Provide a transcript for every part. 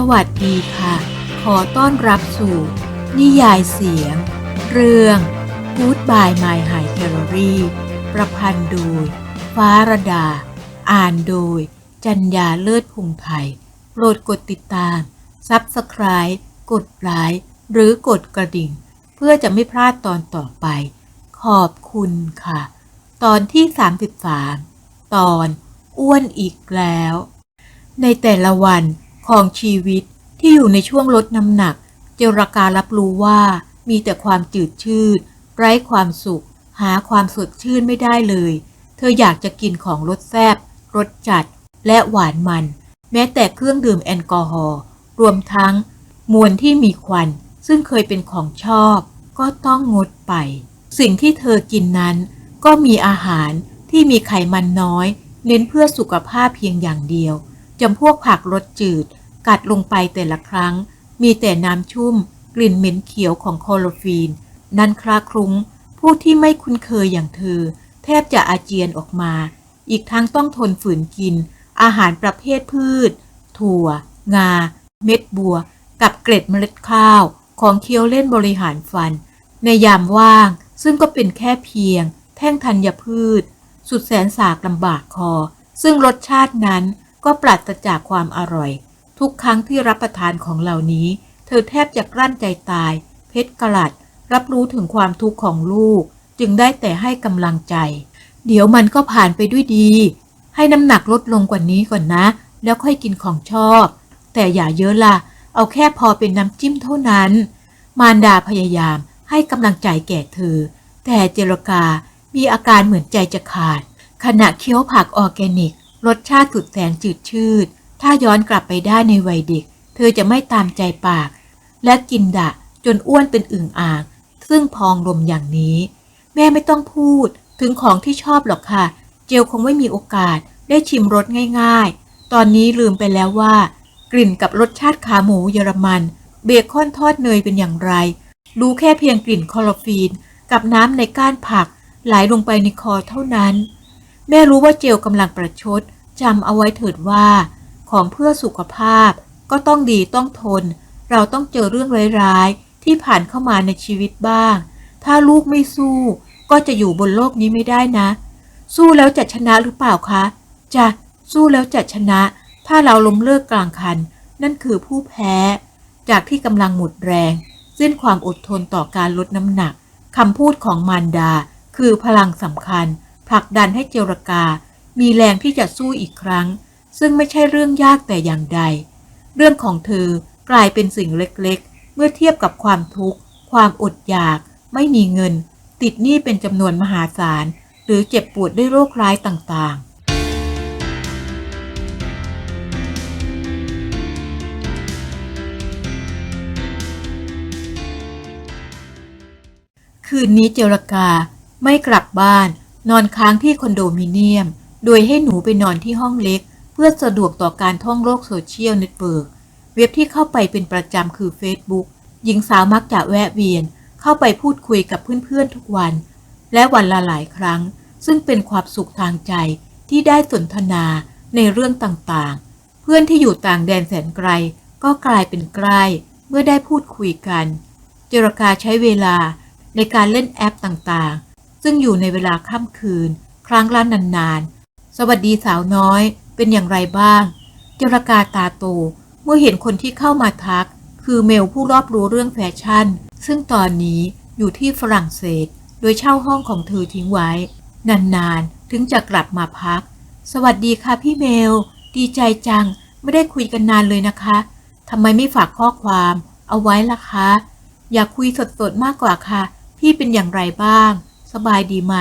สวัสดีค่ะ ขอต้อนรับสู่ นิยายเสียง เรื่อง Goodbye My High Gallery ประพันธ์โดย ฟ้าระดา อ่านโดย จัญญาเลิศพุงไทยโปรดกดติดตาม Subscribe กดไลค์หรือกดกระดิ่ง เพื่อจะไม่พลาดตอนต่อไป ขอบคุณค่ะ ตอนที่ 33 ตอน อ้วนอีกแล้ว ในแต่ละวัน ของชีวิตที่อยู่ในช่วงลดน้ำหนัก เจรการรับรู้ว่ามีแต่ความจืดชืด ไร้ความสุข หาความสดชื่นไม่ได้เลย เธออยากจะกินของรสแซ่บรสจัด และหวานมัน แม้แต่เครื่องดื่มแอลกอฮอล์รวมทั้ง มวลที่มีควัน ซึ่งเคยเป็นของชอบ ก็ต้องงดไป สิ่งที่เธอกินนั้น ก็มีอาหารที่มีไขมันน้อย เน้นเพื่อสุขภาพเพียงอย่างเดียวจำพวกผักรสจืด กัดลงไปแต่ละครั้ง มีแต่น้ำชุ่ม กลิ่นเหม็นเขียวของคลอโรฟีน นั่นคลาคลุ้ง ผู้ที่ไม่คุ้นเคยอย่างเธอ แทบจะอาเจียนออกมา อีกทั้งต้องทนฝืนกิน อาหารประเภทพืช ถั่ว งา เม็ดบัว กับเกล็ดเมล็ดข้าว ของเคี้ยวเล่นบริหารฟัน ในยามว่าง ซึ่งก็เป็นแค่เพียง แท่งธัญพืช สุดแสนสากลำบากคอ ซึ่งรสชาตินั้นก็ปราศจากความอร่อย ทุกครั้งที่รับประทานของเหล่านี้ เธอแทบจะกลั้นใจตาย เพชรกลัด รับรู้ถึงความทุกข์ของลูก จึงได้แต่ให้กำลังใจ เดี๋ยวมันก็ผ่านไปด้วยดี ให้น้ำหนักลดลงกว่านี้ก่อนนะ แล้วค่อยกินของชอบ แต่อย่าเยอะล่ะ เอาแค่พอเป็นน้ำจิ้มเท่านั้น มารดาพยายามให้กำลังใจแก่เธอ แต่เจรกามีอาการเหมือนใจจะขาด ขณะเคี้ยวผักออร์แกนิก รสชาติสุดแสนจืดชืด ถ้าย้อนกลับไปได้ในวัยเด็ก เธอจะไม่ตามใจปาก และกินดะจนอ้วนเป็นอึ่งอ่างซึ่งพองลมอย่างนี้ แม่ไม่ต้องพูดถึงของที่ชอบหรอกค่ะ เจลคงไม่มีโอกาสได้ชิมรสง่าย ๆ ตอนนี้ลืมไปแล้วว่า กลิ่นกับรสชาติขาหมูเยอรมัน เบคอนทอดเนยเป็นอย่างไร รู้แค่เพียงกลิ่นคลอโรฟีน กับน้ำในก้านผัก ไหลลงไปในคอเท่านั้น แม่รู้ว่าเจลกำลังประชดจำเอาไว้เถิดว่า ของเพื่อสุขภาพ ก็ต้องดีต้องทน เราต้องเจอเรื่องร้ายๆ ที่ผ่านเข้ามาในชีวิตบ้าง ถ้าลูกไม่สู้ ก็จะอยู่บนโลกนี้ไม่ได้นะ สู้แล้วจะชนะหรือเปล่าคะจะสู้แล้วจะชนะ ถ้าเราล้มเลิกกลางคัน นั่นคือผู้แพ้ จากที่กำลังหมดแรงสิ้นความอดทนต่อการลดน้ำหนักคำพูดของมารดา คือพลังสำคัญผลักดันให้เจรกา มีแรงที่จะสู้อีกครั้ง ซึ่งไม่ใช่เรื่องยากแต่อย่างใด เรื่องของเธอกลายเป็นสิ่งเล็กๆ เมื่อเทียบกับความทุกข์ ความอดอยาก ไม่มีเงิน ติดหนี้เป็นจำนวนมหาศาล หรือเจ็บปวดด้วยโรคร้ายต่างๆคืนนี้เจรกาไม่กลับบ้าน นอนค้างที่คอนโดมิเนียม โดยให้หนูไปนอนที่ห้องเล็ก เพื่อสะดวกต่อการท่องโลกโซเชียลเน็ตเวิร์กเว็บที่เข้าไปเป็นประจำคือ Facebook หญิงสาวมักจะแวะเวียน เข้าไปพูดคุยกับเพื่อนๆทุกวัน และวันละหลายครั้ง ซึ่งเป็นความสุขทางใจที่ได้สนทนาในเรื่องต่างๆ เพื่อนที่อยู่ต่างแดนแสนไกล ก็กลายเป็นใกล้เมื่อได้พูดคุยกัน เจรกาใช้เวลาในการเล่นแอปต่างๆ ซึ่งอยู่ในเวลาค่ำคืน ครั้งละนานๆ สวัสดีสาวน้อย เป็นอย่างไรบ้าง เจรกาตาโต เมื่อเห็นคนที่เข้ามาทัก คือเมลผู้รอบรู้เรื่องแฟชั่น ซึ่งตอนนี้อยู่ที่ฝรั่งเศส โดยเช่าห้องของเธอทิ้งไว้ นานๆ ถึงจะกลับมาพัก สวัสดีค่ะพี่เมล ดีใจจัง ไม่ได้คุยกันนานเลยนะคะทำไมไม่ฝากข้อความ เอาไว้ล่ะคะ อยากคุยสดๆมากกว่าค่ะ พี่เป็นอย่างไรบ้าง สบายดีไหม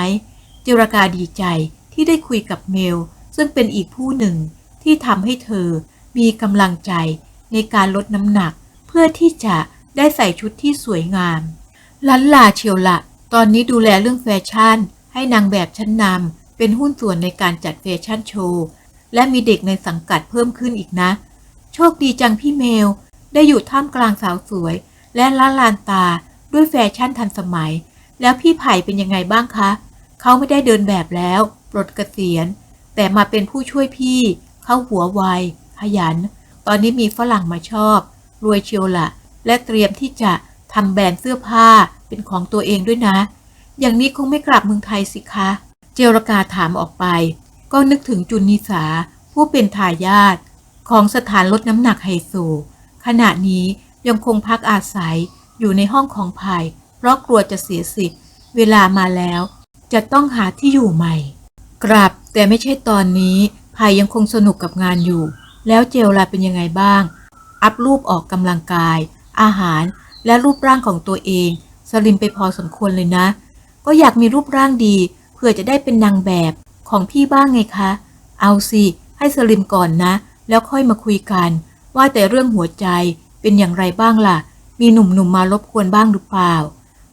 เจรกาดีใจที่ได้คุยกับเมล ซึ่งเป็นอีกผู้หนึ่งที่ทำให้เธอมีกำลังใจในการลดน้ำหนัก เพื่อที่จะได้ใส่ชุดที่สวยงาม ลันลาเชียวละ ตอนนี้ดูแลเรื่องแฟชั่น ให้นางแบบชั้นนำเป็นหุ้นส่วนในการจัดแฟชั่นโชว์ และมีเด็กในสังกัดเพิ่มขึ้นอีกนะ โชคดีจังพี่เมล ได้อยู่ท่ามกลางสาวสวย และละลานตาด้วยแฟชั่นทันสมัย แล้วพี่ไผ่เป็นยังไงบ้างคะ เขาไม่ได้เดินแบบแล้ว ปลดเกษียณ แต่มาเป็นผู้ช่วยพี่ เข้าหัวไวขยัน ตอนนี้มีฝรั่งมาชอบ รวยเชียวละและเตรียมที่จะทำแบรนด์เสื้อผ้าเป็นของตัวเองด้วยนะ อย่างนี้คงไม่กลับเมืองไทยสิคะ เจรกาถามออกไป ก็นึกถึงจุนนิสา ผู้เป็นทายาทของสถานลดน้ำหนักไฮโซขณะนี้ยังคงพักอาศัยอยู่ในห้องของภาย เพราะกลัวจะเสียสิทธิ์ เวลามาแล้ว จะต้องหาที่อยู่ใหม่ กลับแต่ไม่ใช่ตอนนี้ภายยังคงสนุกกับงานอยู่ แล้วเจลลาเป็นยังไงบ้าง อัพรูปออกกำลังกาย อาหารและรูปร่างของตัวเอง สลิมไปพอสมควรเลยนะ ก็อยากมีรูปร่างดีเพื่อจะได้เป็นนางแบบของพี่บ้างไงคะ เอาสิ ให้สลิมก่อนนะ แล้วค่อยมาคุยกัน ว่าแต่เรื่องหัวใจเป็นอย่างไรบ้างล่ะ มีหนุ่มๆมมารบกวนบ้างหรือเปล่า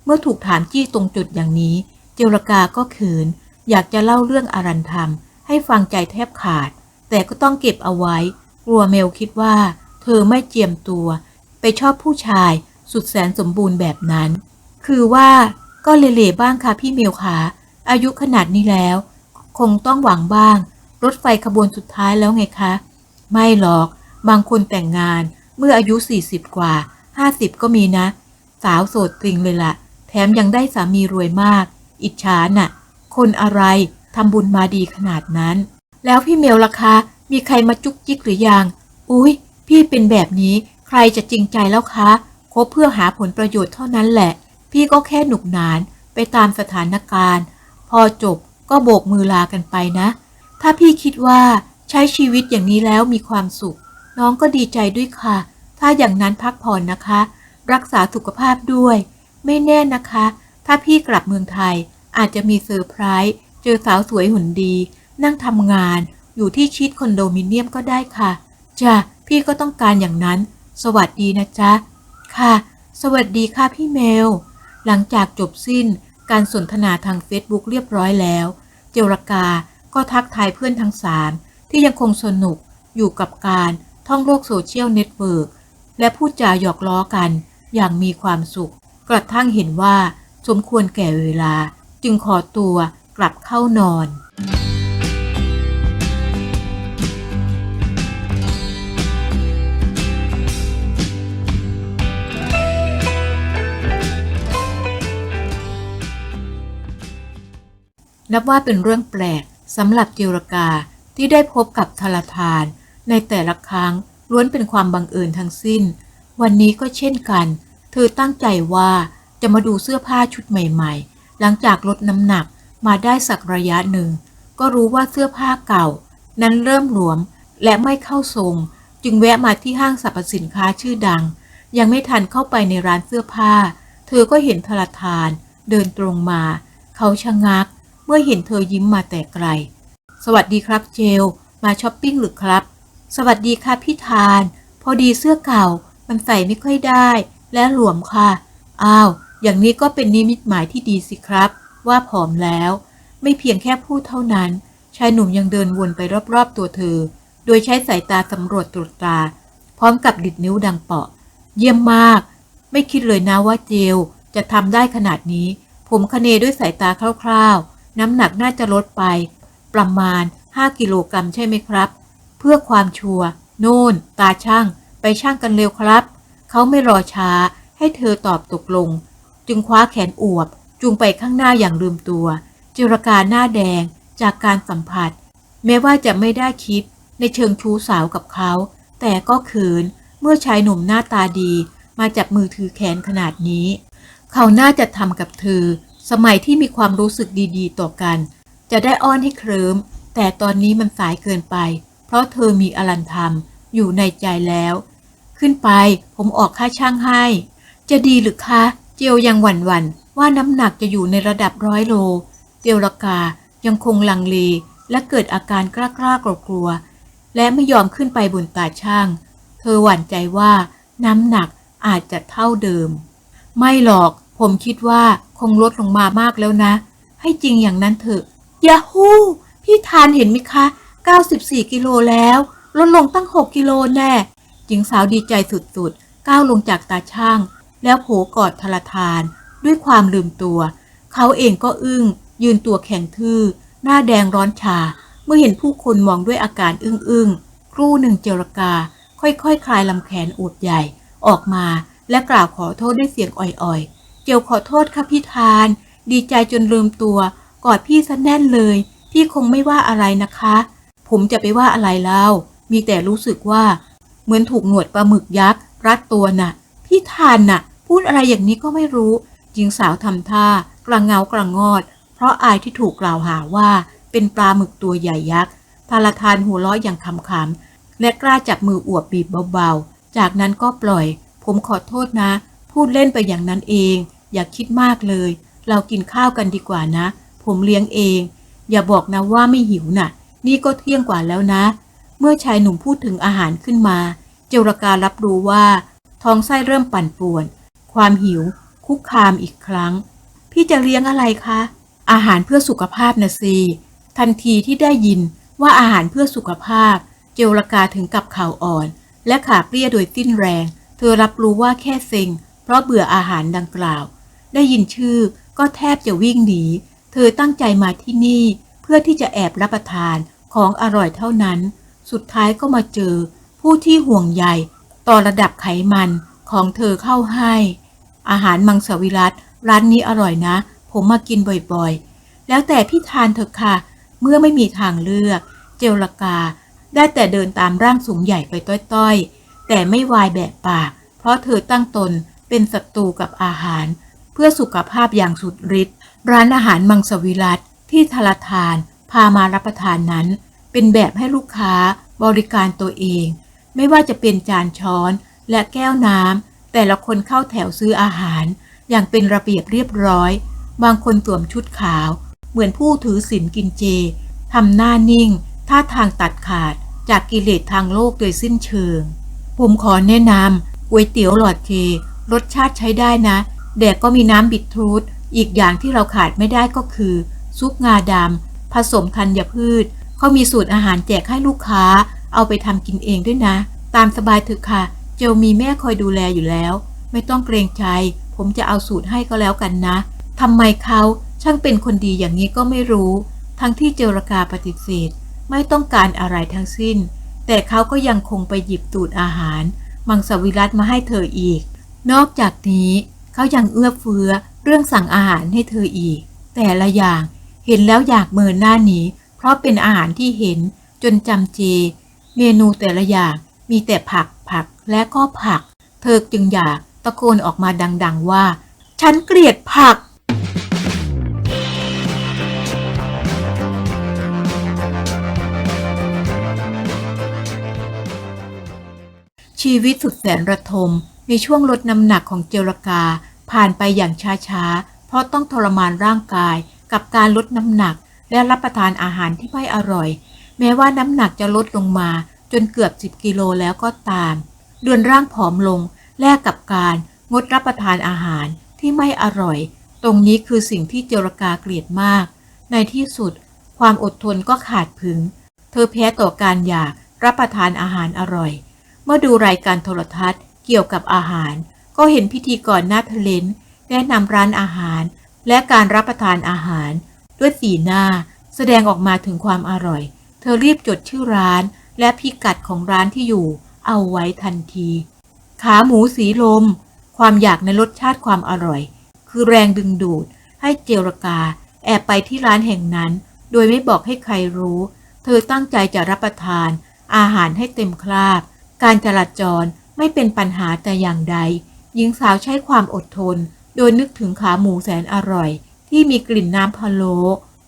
เมื่อถูกถามจี้ตรงจุดอย่างนี้ เจรกาก็เขิน อยากจะเล่าเรื่องอารันธรรม ให้ฟังใจแทบขาด แต่ก็ต้องเก็บเอาไว้ กลัวเมลคิดว่า เธอไม่เจียมตัว ไปชอบผู้ชายสุดแสนสมบูรณ์แบบนั้น คือว่าก็เละๆบ้างค่ะพี่เมลขาอายุขนาดนี้แล้ว คงต้องหวังบ้าง รถไฟขบวนสุดท้ายแล้วไงคะ ไม่หรอก บางคนแต่งงานเมื่ออายุ 40 กว่า 50 ก็มีนะ สาวโสดจริงเลยละ่ะ แถมยังได้สามีรวยมาก อิจฉาน่ะ คนอะไรทำบุญมาดีขนาดนั้น แล้วพี่เมลล่ะคะ มีใครมาจุกจิกหรือยัง อุ๊ยพี่เป็นแบบนี้ใครจะจริงใจแล้วคะ คบเพื่อหาผลประโยชน์เท่านั้นแหละ พี่ก็แค่หนุกหนานไปตามสถานการณ์ พอจบก็โบกมือลากันไปนะ ถ้าพี่คิดว่าใช้ชีวิตอย่างนี้แล้วมีความสุข น้องก็ดีใจด้วยค่ะ ถ้าอย่างนั้นพักผ่อนนะคะ รักษาสุขภาพด้วย ไม่แน่นะคะ ถ้าพี่กลับเมืองไทย อาจจะมีเซอร์ไพรส์เจอสาวสวยหุ่นดี นั่งทำงาน อยู่ที่ชิดคอนโดมิเนียมก็ได้ค่ะจ้ะพี่ก็ต้องการอย่างนั้น สวัสดีนะจ๊ะ ค่ะ สวัสดีค่ะพี่เมล หลังจากจบสิ้นการสนทนาทางเฟซบุ๊กเรียบร้อยแล้ว เจรกาก็ทักทายเพื่อนทั้งสามที่ยังคงสนุกอยู่กับการท่องโลกโซเชียลเน็ตเวิร์กและพูดจาหยอกล้อกันอย่างมีความสุข กระทั่งเห็นว่าสมควรแก่เวลา จึงขอตัวกลับเข้านอน นับว่าเป็นเรื่องแปลกสำหรับจิรกาที่ได้พบกับทรทาน ในแต่ละครั้งล้วนเป็นความบังเอิญทั้งสิ้น วันนี้ก็เช่นกัน เธอตั้งใจว่าจะมาดูเสื้อผ้าชุดใหม่ ๆ หลังจากลดน้ำหนักมาได้สักระยะหนึ่ง ก็รู้ว่าเสื้อผ้าเก่า นั้นเริ่มหลวมและไม่เข้าทรง จึงแวะมาที่ห้างสรรพสินค้าชื่อดัง ยังไม่ทันเข้าไปในร้านเสื้อผ้า เธอก็เห็นทารทาน เดินตรงมา เขาชะงัก เมื่อเห็นเธอยิ้มมาแต่ไกล สวัสดีครับเจล มาช้อปปิ้งหรือครับ สวัสดีค่ะพี่ทาน พอดีเสื้อเก่า มันใส่ไม่ค่อยได้ และหลวมค่ะ อ้าว อย่างนี้ก็เป็นนิมิตหมายที่ดีสิครับ ว่าผอมแล้ว ไม่เพียงแค่พูดเท่านั้น ชายหนุ่มยังเดินวนไปรอบๆตัวเธอ โดยใช้สายตาสำรวจตรวจตราพร้อมกับดิดนิ้วดังเปาะ เยี่ยมมาก ไม่คิดเลยนะว่าเจลจะทำได้ขนาดนี้ ผมคเนด้วยสายตาคร่าวๆ น้ำหนักน่าจะลดไป ประมาณ 5 กิโลกรัมใช่ไหมครับ เพื่อความชัวร์โน่น ตาช่าง ไปช่างกันเร็วครับ เขาไม่รอช้าให้เธอตอบตกลง จึงคว้าแขนอวบ จูงไปข้างหน้าอย่างลืมตัว จิรการหน้าแดงจากการสัมผัส แม้ว่าจะไม่ได้คิดในเชิงชู้สาวกับเขา แต่ก็เขินเมื่อชายหนุ่มหน้าตาดีมาจับมือถือแขนขนาดนี้ เขาน่าจะทำกับเธอ สมัยที่มีความรู้สึกดีๆ ต่อกัน จะได้อ้อนให้เคลิมแต่ตอนนี้มันสายเกินไป เพราะเธอมีอลันธรรม อยู่ในใจแล้ว ขึ้นไปผมออกค่าช่างให้ จะดีหรือคะ เจียวยังหวั่นหวั่นว่าน้ำหนักจะอยู่ในระดับร้อยโล เจียวรากายังคงลังเลและเกิดอาการกล้ากล้ากลัวกลัวๆและไม่ยอมขึ้นไปบนตาช่าง เธอหวั่นใจว่าน้ำหนักอาจจะเท่าเดิม ไม่หรอกผมคิดว่าคงลดลงมามากแล้วนะ ให้จริงอย่างนั้นเถอะยาฮูพี่ทานเห็นไหมคะ 94 กิโลแล้ว ลดลงตั้ง 6 กิโลแน่หญิงสาวดีใจสุดๆ ก้าวลงจากตาช่าง แล้วโผกอดทรทาน ด้วยความลืมตัว เขาเองก็อึ้ง ยืนตัวแข็งทื่อ หน้าแดงร้อนชา เมื่อเห็นผู้คนมองด้วยอาการอึ้งๆครู่หนึ่งเจรกา ค่อยๆคคลายลำแขนอวดใหญ่ ออกมาและกล่าวขอโทษด้วยเสียงอ่อยๆ เจียวขอโทษค่ะพี่ทาน ดีใจจนลืมตัว กอดพี่ซะแน่นเลย พี่คงไม่ว่าอะไรนะคะ ผมจะไปว่าอะไรเล่า มีแต่รู้สึกว่า เหมือนถูกหนวดปลาหมึกยักษ์รัดตัวน่ะ พี่ทานน่ะ พูดอะไรอย่างนี้ก็ไม่รู้หญิงสาวทำท่ากระงเงากระงงอด เพราะอายที่ถูกกล่าวหาว่าเป็นปลาหมึกตัวใหญ่ยักษ์ทาราทานหัวเราะอย่างขำๆและกล้าจับมืออวบบีบเบาๆ จากนั้นก็ปล่อย ผมขอโทษนะ พูดเล่นไปอย่างนั้นเอง อย่าคิดมากเลย เรากินข้าวกันดีกว่านะ ผมเลี้ยงเอง อย่าบอกนะว่าไม่หิวน่ะ นี่ก็เที่ยงกว่าแล้วนะ เมื่อชายหนุ่มพูดถึงอาหารขึ้นมา เจรการับรู้ว่า ท้องไส้เริ่มปั่นป่วน ความหิว คุกคามอีกครั้ง พี่จะเลี้ยงอะไรคะ อาหารเพื่อสุขภาพนะซีทันทีที่ได้ยินว่าอาหารเพื่อสุขภาพ เจรกาถึงกับข่าวอ่อน และขาเปรี้ยโดยสิ้นแรง เธอรับรู้ว่าแค่เซ็ง เพราะเบื่ออาหารดังกล่าว ได้ยินชื่อก็แทบจะวิ่งหนี เธอตั้งใจมาที่นี่ เพื่อที่จะแอบรับประทานของอร่อยเท่านั้น สุดท้ายก็มาเจอ ผู้ที่ห่วงใยต่อระดับไขมันของเธอเข้าให้ อาหารมังสวิรัตร้านนี้อร่อยนะ ผมมากินบ่อยๆ แล้วแต่พี่ทานเถอะค่ะ เมื่อไม่มีทางเลือก เจลกา ได้แต่เดินตามร่างสูงใหญ่ไปต้อยๆ แต่ไม่วายแบกปาก เพราะเธอตั้งตนเป็นศัตรูกับอาหาร เพื่อสุขภาพอย่างสุดฤทธิ์ร้านอาหารมังสวิรัตที่ทลทาน พามารับประทานนั้น เป็นแบบให้ลูกค้าบริการตัวเอง ไม่ว่าจะเป็นจานช้อนและแก้วน้ำ แต่ละคนเข้าแถวซื้ออาหาร อย่างเป็นระเบียบเรียบร้อย บางคนสวมชุดขาว เหมือนผู้ถือศีลกินเจทำหน้านิ่ง ท่าทางตัดขาดจากกิเลสทางโลกโดยสิ้นเชิง ผมขอแนะนำก๋วยเตี๋ยวหลอดเค รสชาติใช้ได้นะแดกก็มีน้ำบิดทรูทอีกอย่างที่เราขาดไม่ได้ก็คือ ซุปงาดำผสมธัญพืช เขามีสูตรอาหารแจกให้ลูกค้า เอาไปทำกินเองด้วยนะ ตามสบายเถอะค่ะ จลมีแม่คอยดูแลอยู่แล้ว ไม่ต้องเกรงใจ ผมจะเอาสูตรให้ก็แล้วกันนะทำไมเขาช่างเป็นคนดีอย่างนี้ก็ไม่รู้ ทั้งที่เจรกาปฏิเสธ ไม่ต้องการอะไรทั้งสิ้น แต่เขาก็ยังคงไปหยิบตูดอาหาร มังสวิรัตมาให้เธออีก นอกจากนี้เขายังเอื้อเฟื้อเรื่องสั่งอาหารให้เธออีก แต่ละอย่างเห็นแล้วอยากเมินหน้าหนีเพราะเป็นอาหารที่เห็นจนจำเจ เมนูแต่ละอย่างมีแต่ผัก ผักและก็ผัก เธอจึงอยากตะโกนออกมาดัง ๆ ว่า ฉันเกลียดผัก ชีวิตสุดแสนระทม ในช่วงลดน้ำหนักของเจรกา ผ่านไปอย่างช้า ๆ เพราะต้องทรมานร่างกายกับการลดน้ำหนักและรับประทานอาหารที่ไม่อร่อย แม้ว่าน้ำหนักจะลดลงมา จนเกือบ 10 กิโลแล้วก็ตามเดือนร่างผอมลง แลกกับการงดรับประทานอาหารที่ไม่อร่อย ตรงนี้คือสิ่งที่เจรกาเกลียดมาก ในที่สุด ความอดทนก็ขาดผึง เธอแพ้ต่อการอยากรับประทานอาหารอร่อย เมื่อดูรายการโทรทัศน์เกี่ยวกับอาหาร ก็เห็นพิธีกรหน้าทะเลนแนะนำร้านอาหาร และการรับประทานอาหาร ด้วยสีหน้า แสดงออกมาถึงความอร่อย เธอรีบจดชื่อร้าน และพิกัดของร้านที่อยู่เอาไว้ทันที ขาหมูสีลม ความอยากในรสชาติความอร่อย คือแรงดึงดูด ให้เจรกา แอบไปที่ร้านแห่งนั้น โดยไม่บอกให้ใครรู้ เธอตั้งใจจะรับประทาน อาหารให้เต็มคราบ การจราจรไม่เป็นปัญหาแต่อย่างใด หญิงสาวใช้ความอดทน โดยนึกถึงขาหมูแสนอร่อย ที่มีกลิ่นน้ำพะโล้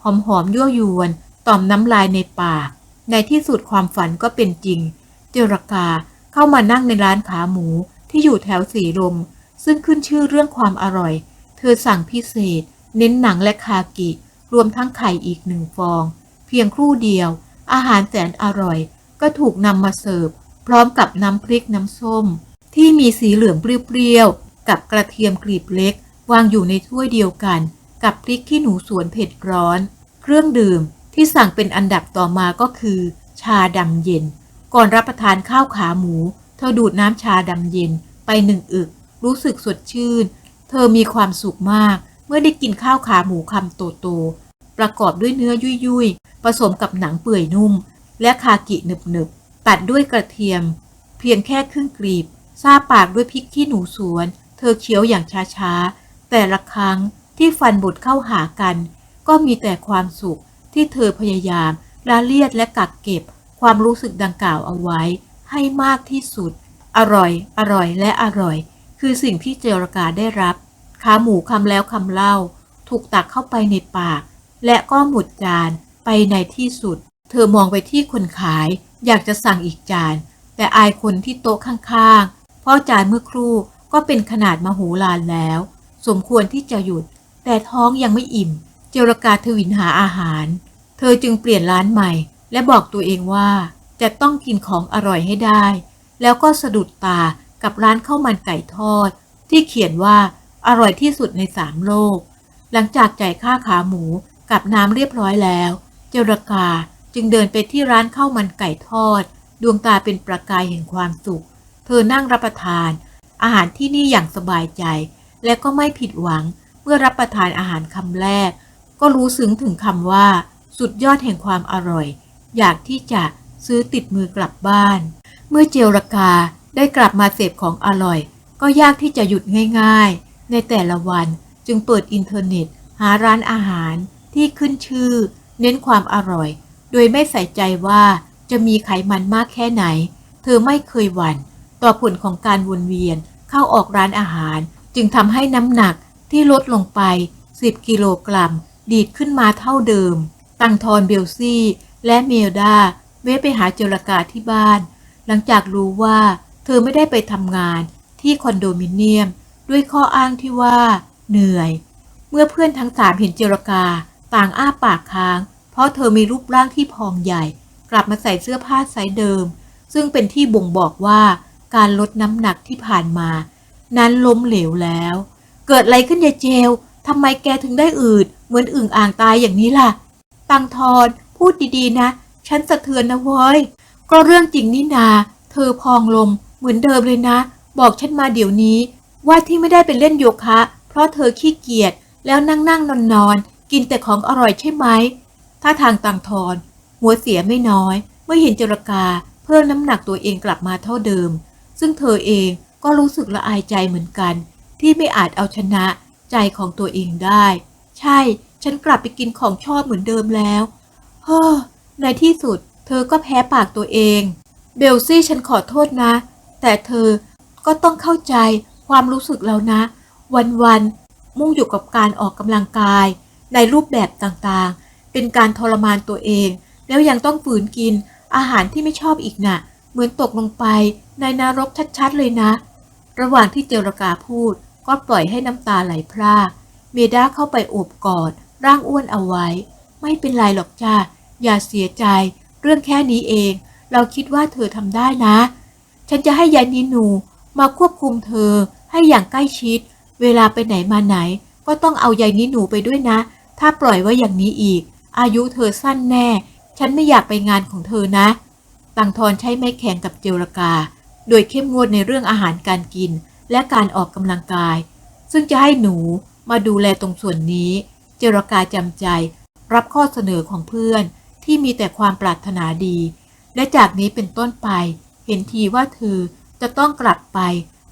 หอมหอมๆยั่วยวน ต่อมน้ำลายในปาก ในที่สุดความฝันก็เป็นจริง เจรกาเข้ามานั่งในร้านขาหมูที่อยู่แถวสีลม ซึ่งขึ้นชื่อเรื่องความอร่อย เธอสั่งพิเศษ เน้นหนังและคากิ รวมทั้งไข่อีกหนึ่งฟอง เพียงครู่เดียว อาหารแสนอร่อย ก็ถูกนำมาเสิร์ฟ พร้อมกับน้ำพริกน้ำส้ม ที่มีสีเหลืองเปรี้ยวๆกับกระเทียมกรีบเล็ก วางอยู่ในถ้วยเดียวกัน กับพริกขี้หนูสวนเผ็ดร้อน เครื่องดื่ม ที่สั่งเป็นอันดับต่อมาก็คือ ชาดำเย็น ก่อนรับประทานข้าวขาหมู เธอดูดน้ำชาดำเย็นไปหนึ่งอึก รู้สึกสดชื่น เธอมีความสุขมาก เมื่อได้กินข้าวขาหมูคำโตๆประกอบด้วยเนื้อยุ่ยๆ ผสมกับหนังเปื่อยนุ่ม และคากิหนึบๆ ตัดด้วยกระเทียมพพียงแค่ครึ่งกลีบซาปากด้วยพริกขี้หนูสวน เธอเคี้ยวอย่างช้าๆ แต่ละครั้งที่ฟันบดเข้าหากัน ก็มีแต่ความสุข ที่เธอพยายามละเลียดและกักเก็บความรู้สึกดังกล่าวเอาไว้ ให้มากที่สุด อร่อย อร่อยและอร่อย คือสิ่งที่เจรกาได้รับ ขาหมูคำแล้วคำเล่า ถูกตักเข้าไปในปาก และก็หมดจานไปในที่สุด เธอมองไปที่คนขาย อยากจะสั่งอีกจาน แต่อายคนที่โต๊ะข้างๆ เพราะจานเมื่อครู่ก็เป็นขนาดมโหฬารแล้ว สมควรที่จะหยุด แต่ท้องยังไม่อิ่ม เจรกาทวินหาอาหาร ธอจึงเปลี่ยนร้านใหม่ และบอกตัวเองว่า จะต้องกินของอร่อยให้ได้ แล้วก็สะดุดตากับร้านข้าวมันไก่ทอด ที่เขียนว่าอร่อยที่สุดในสามโลก หลังจากจ่ายค่าขาหมูกับน้ำเรียบร้อยแล้ว เจรกาจึงเดินไปที่ร้านข้าวมันไก่ทอด ดวงตาเป็นประกายแห่งความสุข เธอนั่งรับประทาน อาหารที่นี่อย่างสบายใจ และก็ไม่ผิดหวังเมื่อรับประทานอาหารคำแรก ก็รู้ซึ้งถึงคำว่า สุดยอดแห่งความอร่อย อยากที่จะซื้อติดมือกลับบ้าน เมื่อเจรกาได้กลับมาเสพของอร่อย ก็ยากที่จะหยุดง่ายๆ ในแต่ละวันจึงเปิดอินเทอร์เน็ต หาร้านอาหารที่ขึ้นชื่อ เน้นความอร่อย โดยไม่ใส่ใจว่าจะมีไขมันมากแค่ไหน เธอไม่เคยหวั่น ต่อผลของการวนเวียนเข้าออกร้านอาหาร จึงทำให้น้ำหนักที่ลดลงไป 10 กิโลกรัม ดีดขึ้นมาเท่าเดิม ตังทอนเบลซี่ และเมลดาเวะไปหาเจรกาที่บ้าน หลังจากรู้ว่าเธอไม่ได้ไปทำงานที่คอนโดมิเนียม ด้วยข้ออ้างที่ว่า เหนื่อย เมื่อเพื่อนทั้งสามเห็นเจรกาต่างอ้าปากค้าง เพราะเธอมีรูปร่างที่พองใหญ่ กลับมาใส่เสื้อผ้าไซส์เดิม ซึ่งเป็นที่บ่งบอกว่าการลดน้ำหนักที่ผ่านมา นั้นล้มเหลวแล้ว เกิดอะไรขึ้นยายเจลทำไมแกถึงได้อืด เหมือนอึ่งอ่างตายอย่างนี้ล่ะ ตังทอนพูดดีๆนะ ฉันสะเทือนนะเว้ย ก็เรื่องจริงนี่นา เธอพองลงเหมือนเดิมเลยนะ บอกฉันมาเดี๋ยวนี้ ว่าที่ไม่ได้ไปเล่นโยคะ เพราะเธอขี้เกียจแล้วนั่งนั่งนอนนอนๆกินแต่ของอร่อยใช่ไหมถ้าทางตังทอนหัวเสียไม่น้อย เมื่อเห็นจรกาเพิ่มน้ำหนักตัวเองกลับมาเท่าเดิม ซึ่งเธอเองก็รู้สึกละอายใจเหมือนกัน ที่ไม่อาจเอาชนะใจของตัวเองได้ ใช่ ฉันกลับไปกินของชอบเหมือนเดิมแล้วเฮ้อในที่สุด เธอก็แพ้ปากตัวเอง เบลซี่ฉันขอโทษนะ แต่เธอก็ต้องเข้าใจความรู้สึกเรานะ วันๆมุ่งอยู่กับการออกกำลังกาย ในรูปแบบต่างๆ เป็นการทรมานตัวเอง แล้วยังต้องฝืนกินอาหารที่ไม่ชอบอีกน่ะ เหมือนตกลงไปในนรกชัดๆเลยนะ ระหว่างที่เจรกาพูดก็ปล่อยให้น้ำตาไหลพรากเมด้าเข้าไปโอบกอด ร่างอ้วนเอาไว้ ไม่เป็นไรหรอกจ้าอย่าเสียใจ เรื่องแค่นี้เอง เราคิดว่าเธอทำได้นะ ฉันจะให้ยายนินูมาควบคุมเธอให้อย่างใกล้ชิด เวลาไปไหนมาไหน ก็ต้องเอายายนิหนูไปด้วยนะ ถ้าปล่อยไว้อย่างนี้อีก อายุเธอสั้นแน่ ฉันไม่อยากไปงานของเธอนะตังทอนใช้ไม้แข่งกับเจรกา โดยเข้มงวดในเรื่องอาหารการกิน และการออกกำลังกาย ซึ่งจะให้หนูมาดูแลตรงส่วนนี้ เจรกาจำใจ รับข้อเสนอของเพื่อนที่มีแต่ความปรารถนาดี และจากนี้เป็นต้นไป เห็นทีว่าเธอจะต้องกลับไป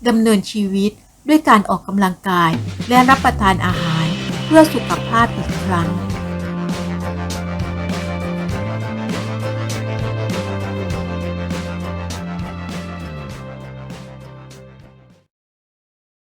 ดำเนินชีวิตด้วยการออกกำลังกาย และรับประทานอาหารเพื่อสุขภาพอีกครั้ง